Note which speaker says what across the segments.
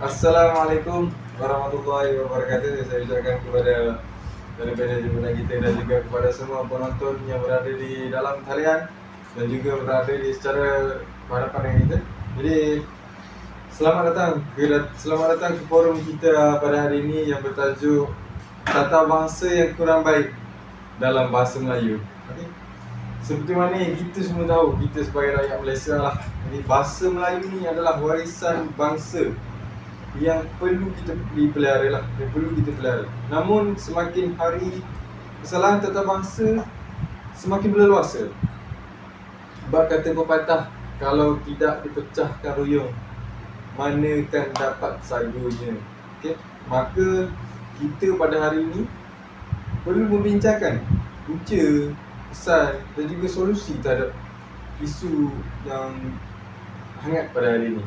Speaker 1: Assalamualaikum warahmatullahi wabarakatuh. Saya ucapkan kepada daripada jemputan kita dan juga kepada semua penonton yang berada di dalam talian dan juga berada di secara berhadapan dengan kita. Jadi selamat datang ke selamat datang ke forum kita pada hari ini yang bertajuk tata bangsa yang kurang baik dalam bahasa Melayu. Okay. Seperti mana kita semua tahu, kita sebagai rakyat Malaysia lah. Jadi bahasa Melayu ni adalah warisan bangsa yang perlu kita dipelihara lah yang perlu kita pelihara namun semakin hari kesalahan tata bangsa semakin berleluasa sebab kata pepatah kalau tidak dipecahkan mana kan dapat sagunya okay? maka kita pada hari ini perlu membincangkan punca pesan dan juga solusi terhadap isu yang hangat pada hari ini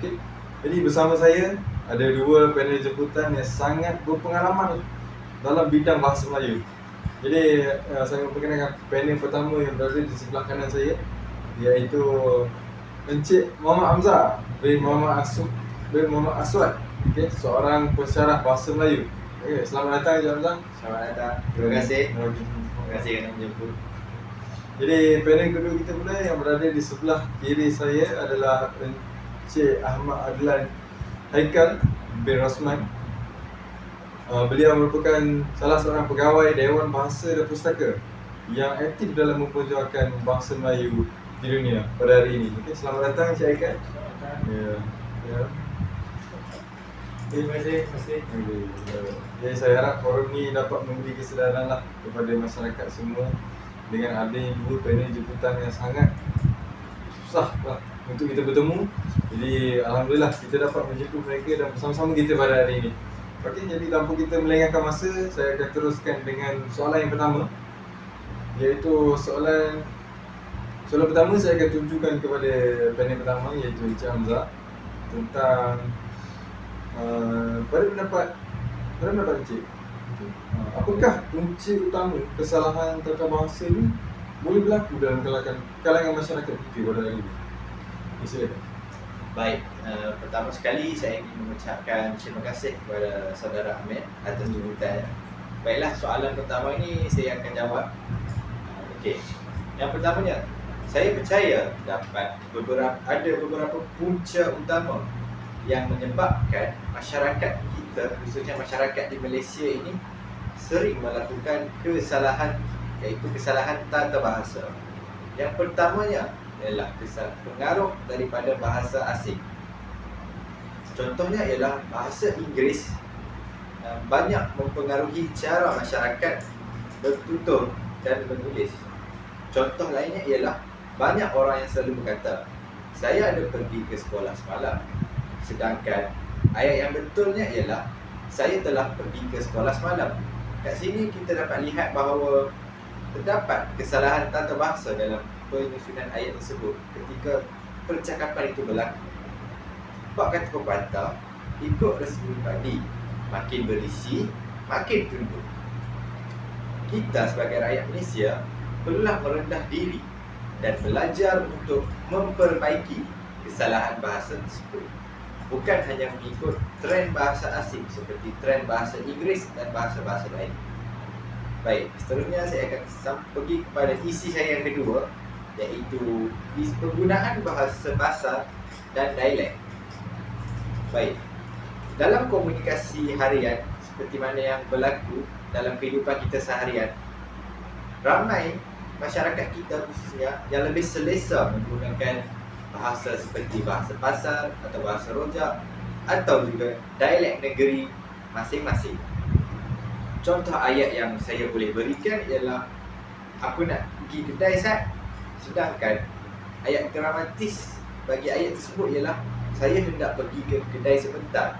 Speaker 1: okay? Jadi bersama saya ada dua panel jemputan yang sangat berpengalaman dalam bidang bahasa Melayu. Jadi uh, saya memperkenalkan panel pertama yang berada di sebelah kanan saya iaitu Encik Muhammad Hamzah bin Muhammad Asud bin Muhammad Aswad. Okay, seorang pensyarah bahasa Melayu. Okay, selamat datang Encik Hamzah.
Speaker 2: Selamat datang. Terima kasih. Terima kasih kerana menjemput.
Speaker 1: Jadi panel kedua kita pula yang berada di sebelah kiri saya adalah Cik Ahmad Adlan Haikal bin Rosman uh, Beliau merupakan salah seorang pegawai Dewan Bahasa dan Pustaka yang aktif dalam memperjuangkan bahasa Melayu di dunia pada hari ini. Okay, selamat datang Cik Haikal.
Speaker 2: Selamat datang.
Speaker 1: Ya. Ya.
Speaker 2: Terima kasih. Terima kasih.
Speaker 1: Jadi saya harap forum ni dapat memberi kesedaran lah kepada masyarakat semua dengan adanya dua panel jemputan yang sangat susah lah untuk kita bertemu. Jadi alhamdulillah kita dapat menjemput mereka dan bersama-sama kita pada hari ini. Okey, jadi tanpa kita melengahkan masa, saya akan teruskan dengan soalan yang pertama. Iaitu soalan soalan pertama saya akan tunjukkan kepada panel pertama iaitu Encik Hamzah tentang uh, pada pendapat pada pendapat Encik uh, apakah punca utama kesalahan tata bahasa ini boleh berlaku dalam kalangan, kalangan masyarakat kita pada hari ini? Silakan.
Speaker 2: Baik, uh, pertama sekali saya ingin mengucapkan terima kasih kepada saudara Ahmed atas jemputan. Baiklah, soalan pertama ini saya akan jawab. Uh, Okey. Yang pertamanya, saya percaya dapat beberapa ada beberapa punca utama yang menyebabkan masyarakat kita, khususnya masyarakat di Malaysia ini sering melakukan kesalahan iaitu kesalahan tata bahasa. Yang pertamanya ialah kesal pengaruh daripada bahasa asing. Contohnya ialah bahasa Inggeris uh, banyak mempengaruhi cara masyarakat bertutur dan menulis. Contoh lainnya ialah banyak orang yang selalu berkata, saya ada pergi ke sekolah semalam. Sedangkan ayat yang betulnya ialah saya telah pergi ke sekolah semalam. Kat sini kita dapat lihat bahawa terdapat kesalahan tata bahasa dalam penyusunan ayat tersebut ketika percakapan itu berlaku. Sebab kata pepatah, ikut resmi padi, makin berisi, makin tunduk. Kita sebagai rakyat Malaysia perlulah merendah diri dan belajar untuk memperbaiki kesalahan bahasa tersebut. Bukan hanya mengikut tren bahasa asing seperti tren bahasa Inggeris dan bahasa-bahasa lain. Baik, seterusnya saya akan pergi kepada isi saya yang kedua iaitu penggunaan bahasa pasar dan dialek. Baik. Dalam komunikasi harian seperti mana yang berlaku dalam kehidupan kita seharian, ramai masyarakat kita khususnya yang lebih selesa menggunakan bahasa seperti bahasa pasar atau bahasa rojak atau juga dialek negeri masing-masing. Contoh ayat yang saya boleh berikan ialah aku nak pergi kedai Sat sedangkan ayat gramatis bagi ayat tersebut ialah saya hendak pergi ke kedai sebentar.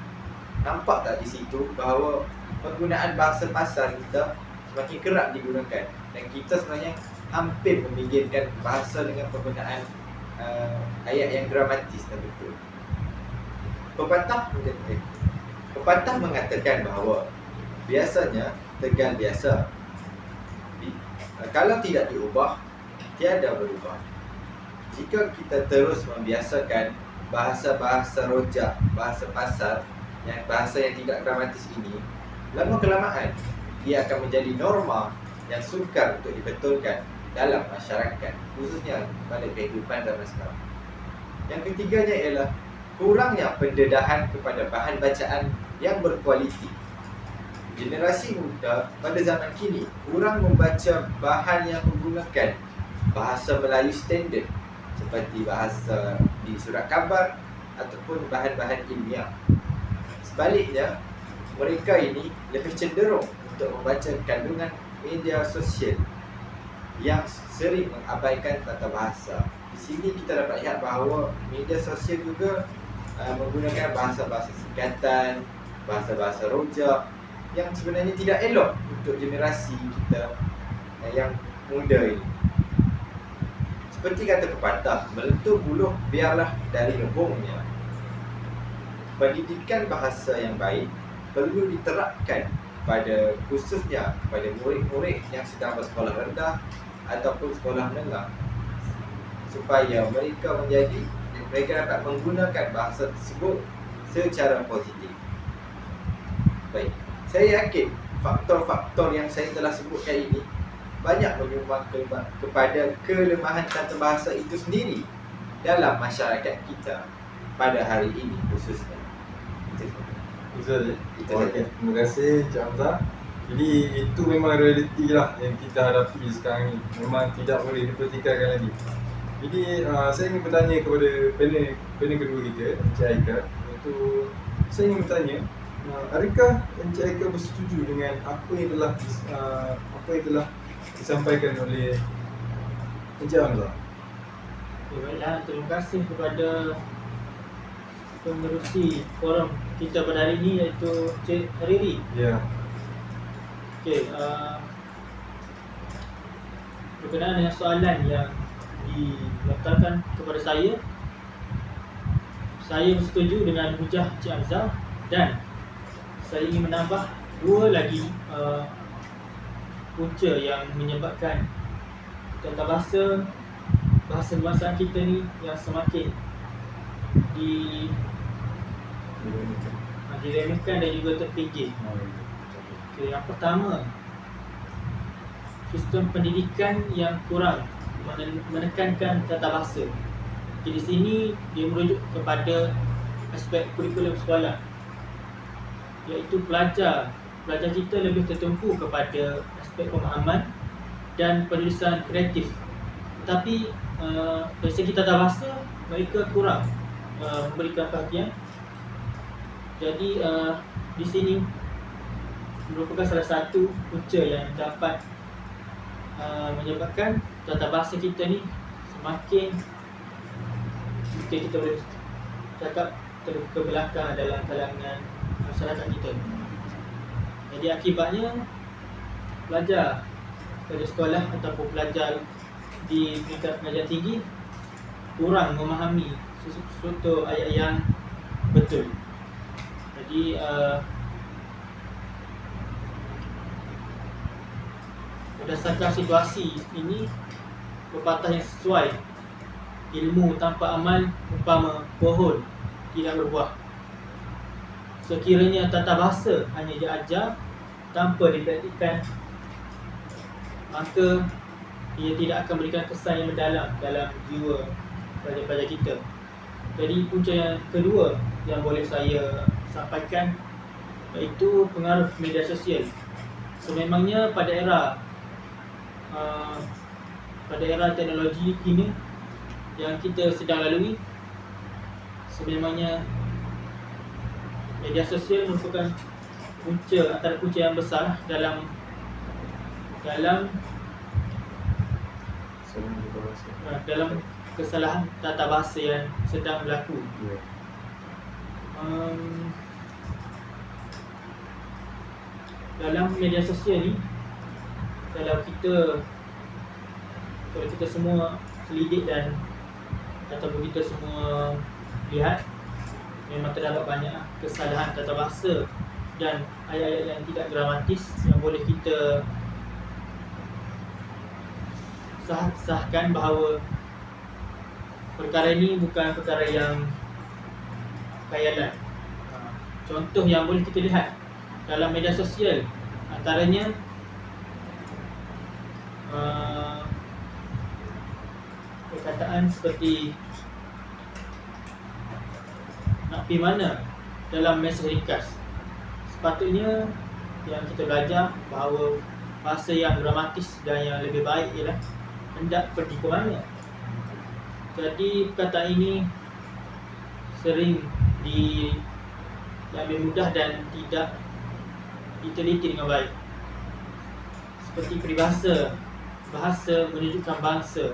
Speaker 2: Nampak tak di situ bahawa penggunaan bahasa pasar kita semakin kerap digunakan dan kita sebenarnya hampir meminggirkan bahasa dengan penggunaan uh, ayat yang gramatis dan betul. Pepatah mengatakan, pepatah mengatakan bahawa biasanya tegal biasa. Uh, Kalau tidak diubah, tiada berubah. Jika kita terus membiasakan bahasa-bahasa rojak, bahasa pasar yang bahasa yang tidak gramatis ini lama kelamaan dia akan menjadi norma yang sukar untuk dibetulkan dalam masyarakat khususnya pada kehidupan zaman sekarang. Yang ketiganya ialah kurangnya pendedahan kepada bahan bacaan yang berkualiti. Generasi muda pada zaman kini kurang membaca bahan yang menggunakan bahasa Melayu standard seperti bahasa di surat khabar ataupun bahan-bahan ilmiah. Sebaliknya, mereka ini lebih cenderung untuk membaca kandungan media sosial yang sering mengabaikan tata bahasa. Di sini kita dapat lihat bahawa media sosial juga uh, menggunakan bahasa-bahasa singkatan, bahasa-bahasa rojak yang sebenarnya tidak elok untuk generasi kita uh, yang muda ini. Seperti kata pepatah, meletup buluh biarlah dari lebungnya. Pendidikan bahasa yang baik perlu diterapkan pada khususnya pada murid-murid yang sedang bersekolah rendah ataupun sekolah menengah supaya mereka menjadi mereka dapat menggunakan bahasa tersebut secara positif. Baik, saya yakin faktor-faktor yang saya telah sebutkan ini banyak menyumbang ke, kepada kelemahan tata bahasa itu sendiri dalam masyarakat kita pada hari ini khususnya.
Speaker 1: Itu Itu okay. Terima kasih Encik Hamzah. Jadi itu memang realiti lah yang kita hadapi sekarang ni. Memang tidak boleh dipertikaikan lagi. Jadi uh, saya ingin bertanya kepada panel, panel kedua kita, Encik Aika. Iaitu saya ingin bertanya, uh, adakah Encik Aika bersetuju dengan apa yang telah uh, apa yang telah disampaikan oleh Encik Hamzah?
Speaker 3: Okay, baiklah, terima kasih kepada pengerusi forum kita pada hari ini iaitu Cik Riri.
Speaker 1: Ya.
Speaker 3: Okey, uh, berkenaan dengan soalan yang dilontarkan kepada saya, saya bersetuju dengan hujah Cik Hamzah dan saya ingin menambah dua lagi uh, punca yang menyebabkan tata bahasa bahasa bahasa kita ni yang semakin di diremehkan dan juga terpinggir. Okay, yang pertama, sistem pendidikan yang kurang menekankan tata bahasa. Okay, di sini dia merujuk kepada aspek kurikulum sekolah iaitu pelajar pelajar kita lebih tertumpu kepada aspek pemahaman dan penulisan kreatif tetapi uh, dari segi tata bahasa mereka kurang uh, memberikan perhatian jadi uh, di sini merupakan salah satu punca yang dapat uh, menyebabkan tata bahasa kita ni semakin mungkin kita boleh cakap terbuka dalam kalangan masyarakat kita. Jadi akibatnya pelajar pada sekolah ataupun pelajar di peringkat pengajian tinggi kurang memahami sesuatu ayat yang betul. Jadi uh, berdasarkan situasi ini pepatah yang sesuai ilmu tanpa amal umpama pohon tidak berbuah. Sekiranya tata bahasa hanya diajar tanpa dipraktikkan maka ia tidak akan memberikan kesan yang mendalam dalam jiwa pelajar-pelajar kita. Jadi punca yang kedua yang boleh saya sampaikan iaitu pengaruh media sosial. Sememangnya pada era uh, pada era teknologi kini yang kita sedang lalui sememangnya media sosial merupakan punca antara punca yang besar dalam dalam uh, dalam kesalahan tata bahasa yang sedang berlaku. Yeah um, dalam media sosial ni kalau kita kalau kita semua selidik dan ataupun kita semua lihat memang terdapat banyak kesalahan tata bahasa dan ayat-ayat yang tidak gramatis yang boleh kita sah sahkan bahawa perkara ini bukan perkara yang khayalan. Uh, contoh yang boleh kita lihat dalam media sosial antaranya uh, perkataan seperti nak pergi mana dalam mesej ringkas. Sepatutnya yang kita belajar bahawa bahasa yang dramatis dan yang lebih baik ialah hendak pergi ke mana. Jadi perkataan ini sering di diambil mudah dan tidak diteliti dengan baik. Seperti peribahasa, bahasa menunjukkan bangsa.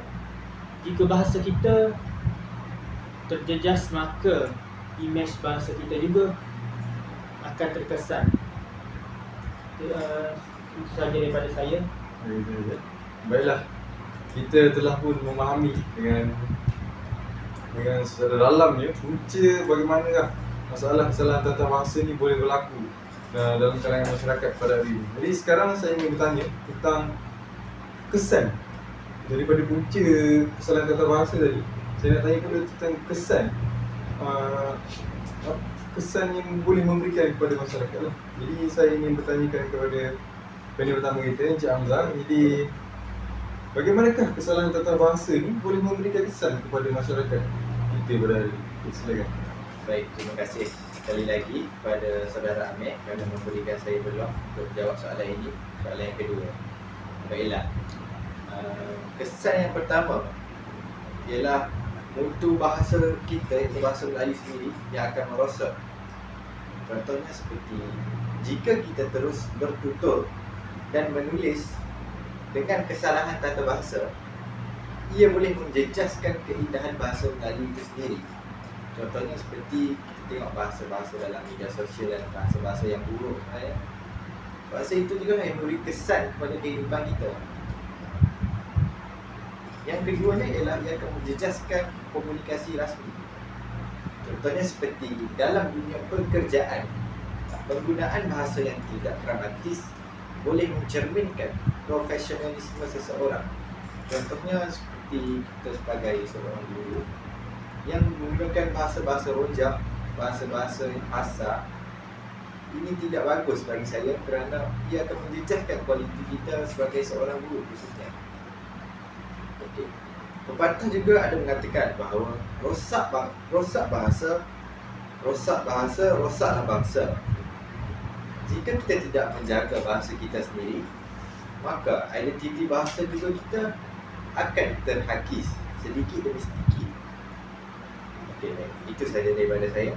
Speaker 3: Jika bahasa kita terjejas maka imej bangsa kita juga akan terkesan. Uh, itu sahaja daripada saya.
Speaker 1: Baiklah, kita telah pun memahami dengan dengan secara dalamnya punca bagaimanakah masalah kesalahan tata bahasa ni boleh berlaku uh, dalam kalangan masyarakat pada hari ini. Jadi sekarang saya ingin bertanya tentang kesan daripada punca kesalahan tata bahasa tadi. Saya nak tanya pula tentang kesan kesan yang boleh memberikan kepada masyarakat lah. Jadi saya ingin bertanyakan kepada panel pertama kita Encik Hamzah. Jadi bagaimanakah kesalahan tata bahasa ni boleh memberikan kesan kepada masyarakat kita ini? Okay, silakan.
Speaker 2: Baik, terima kasih sekali lagi kepada saudara Ahmed kerana memberikan saya peluang untuk jawab soalan ini. Soalan yang kedua. Baiklah. Uh, kesan yang pertama ialah mutu bahasa kita, iaitu bahasa Melayu sendiri yang akan merosot. Contohnya seperti jika kita terus bertutur dan menulis dengan kesalahan tata bahasa, ia boleh menjejaskan keindahan bahasa Melayu itu sendiri. Contohnya seperti kita tengok bahasa-bahasa dalam media sosial dan bahasa-bahasa yang buruk sebenarnya. Bahasa itu juga memberi kesan kepada kehidupan kita. Yang keduanya ialah ia akan menjejaskan komunikasi rasmi. Contohnya seperti dalam dunia pekerjaan, penggunaan bahasa yang tidak dramatis boleh mencerminkan profesionalisme seseorang. Contohnya seperti kita sebagai seorang guru yang menggunakan bahasa-bahasa rojak, bahasa-bahasa kasar ini tidak bagus bagi saya kerana ia akan menjejaskan kualiti kita sebagai seorang guru khususnya. Okey. Pepatah juga ada mengatakan bahawa rosak bah- rosak bahasa rosak bahasa rosaklah bangsa. Jika kita tidak menjaga bahasa kita sendiri, maka identiti bahasa juga kita akan terhakis sedikit demi sedikit. Okey. Itu saja daripada saya.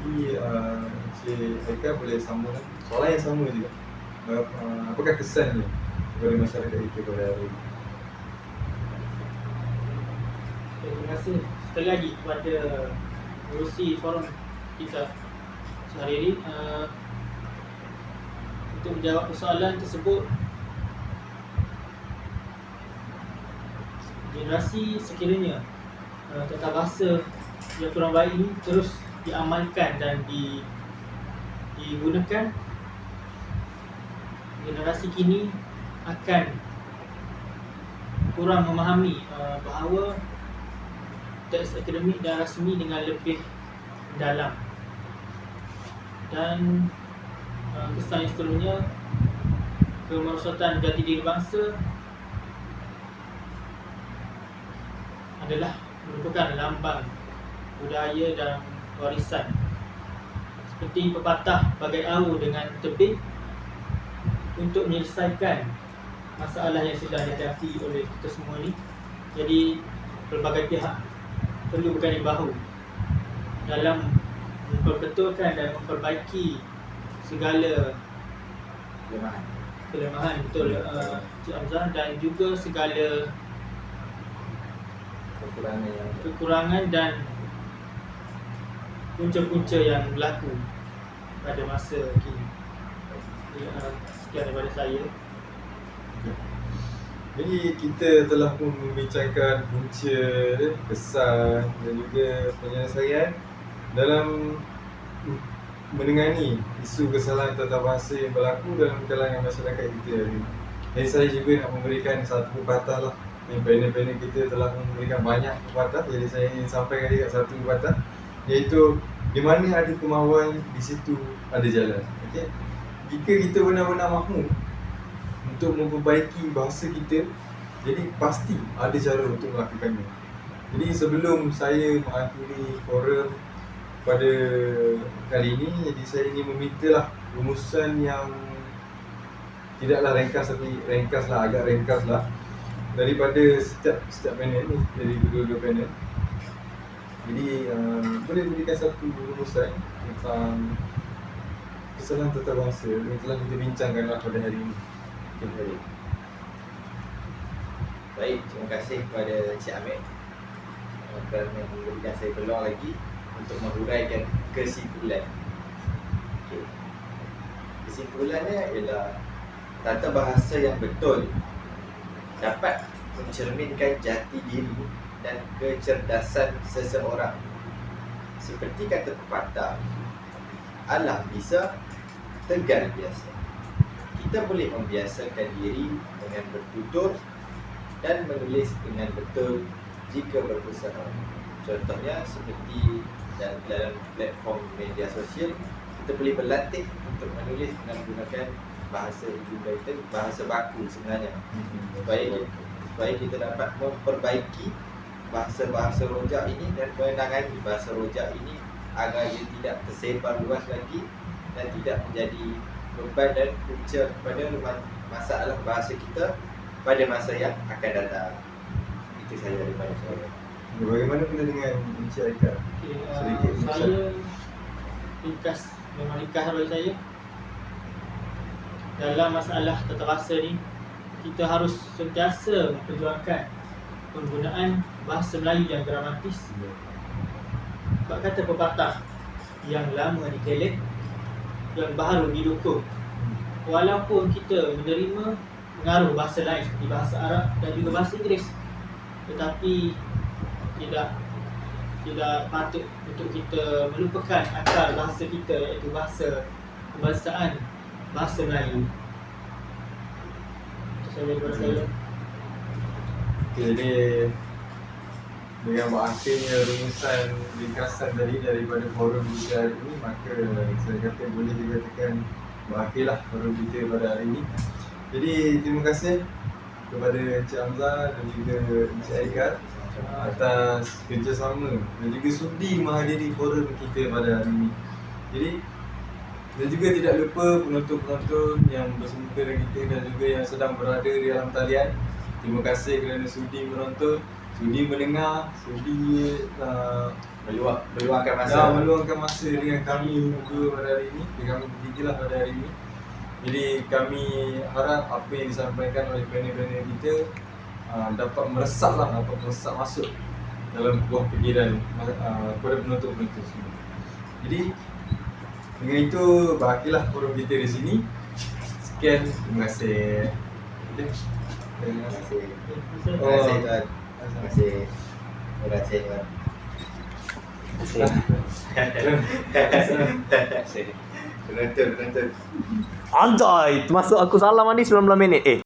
Speaker 1: Jadi uh, Encik Haikal boleh sambung soalan yang sama juga. Uh, uh, apakah kesannya kepada masyarakat kita pada hari ini?
Speaker 3: Terima kasih sekali lagi kepada pengurusi forum kita sehari ini uh, untuk menjawab persoalan tersebut generasi sekiranya uh, tata bahasa yang kurang baik ini terus diamalkan dan di, digunakan generasi kini akan kurang memahami uh, bahawa teks akademik dan rasmi dengan lebih dalam. Dan uh, kesan yang seterusnya kemerosotan jati diri bangsa adalah merupakan lambang budaya dan warisan. Seperti pepatah bagai awu dengan tebing untuk menyelesaikan masalah yang sedang dihadapi oleh kita semua ni. Jadi pelbagai pihak perlu berganding bahu dalam memperbetulkan dan memperbaiki segala
Speaker 2: Kelemahan.
Speaker 3: kelemahan betul uh, Cik Hamzah dan juga segala
Speaker 2: Kekurangan yang
Speaker 3: kekurangan dan punca-punca yang berlaku pada masa kini. Uh, sekian daripada saya.
Speaker 1: Jadi kita telah pun membincangkan punca, eh, kesan dan juga penyelesaian dalam menengani isu kesalahan tata bahasa yang berlaku dalam kalangan masyarakat kita hari ini. Jadi saya juga nak memberikan satu pepatah lah. Yang panel-panel kita telah memberikan banyak pepatah. Jadi saya ingin sampaikan juga satu pepatah iaitu di mana ada kemahuan di situ ada jalan. Okey? Jika kita benar-benar mahu untuk memperbaiki bahasa kita jadi pasti ada cara untuk melakukannya. Jadi sebelum saya mengakhiri forum pada kali ini jadi saya ingin meminta lah rumusan yang tidaklah ringkas tapi ringkas lah agak ringkas lah. Daripada setiap setiap panel ni dari kedua-dua panel. Jadi uh, boleh berikan satu rumusan tentang kesalahan tata bangsa yang telah kita bincangkan lah pada hari ini
Speaker 2: Okay, baik. Baik, terima kasih kepada Encik Ahmed uh, kerana memberikan saya peluang lagi untuk menghuraikan kesimpulan. Okay. Kesimpulannya ialah tata bahasa yang betul dapat mencerminkan jati diri dan kecerdasan seseorang. Seperti kata pepatah, Allah bisa, tegar biasa. Kita boleh membiasakan diri dengan bertutur dan menulis dengan betul jika berusaha. Contohnya seperti dalam, dalam platform media sosial, kita boleh berlatih untuk menulis dengan menggunakan bahasa ibu kita, bahasa baku sebenarnya. Supaya supaya kita dapat memperbaiki bahasa-bahasa rojak ini dan menangani bahasa rojak ini agar ia tidak tersebar luas lagi dan tidak menjadi beban dan punca kepada ma- masalah bahasa kita pada masa yang akan datang. Itu saja daripada saya.
Speaker 1: bagaimana pula dengan Encik Aika
Speaker 3: Okay, uh,
Speaker 1: Sedikit
Speaker 3: saya ringkas memang ringkas bagi saya. Dalam masalah tata bahasa ni kita harus sentiasa memperjuangkan penggunaan bahasa Melayu yang gramatis. Sebab kata pepatah yang lama dikelet yang baru didukung walaupun kita menerima pengaruh bahasa lain seperti bahasa Arab dan juga bahasa Inggeris tetapi tidak tidak patut untuk kita melupakan akar bahasa kita iaitu bahasa kebangsaan bahasa Melayu. Itu saja daripada saya.
Speaker 1: Okay, jadi dengan berakhirnya rumusan ringkasan tadi daripada forum kita hari ini maka saya kata boleh dikatakan berakhirlah forum kita pada hari ini. Jadi terima kasih kepada Encik Hamzah dan juga Encik Aikar atas kerjasama dan juga sudi menghadiri forum kita pada hari ini. Jadi dan juga tidak lupa penonton-penonton yang bersemuka dengan kita dan juga yang sedang berada di dalam talian Terima kasih kerana sudi menonton, sudi mendengar, sudi uh,
Speaker 2: Meluang, meluangkan masa.
Speaker 1: masa. meluangkan masa dengan kami berdua pada hari ini, dengan kami bertiga lah pada hari ini. Jadi kami harap apa yang disampaikan oleh panel-panel kita uh, dapat meresap lah, dapat meresap masuk dalam buah fikiran uh, kepada penonton-penonton semua. Jadi dengan itu berakhirlah forum kita di sini. Sekian, terima kasih.
Speaker 2: Terima kasih.
Speaker 3: Terima kasih.
Speaker 2: Terima kasih tuan. Terima kasih. Terima kasih. Terima kasih. Penonton, penonton.
Speaker 4: Anjay, termasuk aku salah mandi 19 minit. Eh,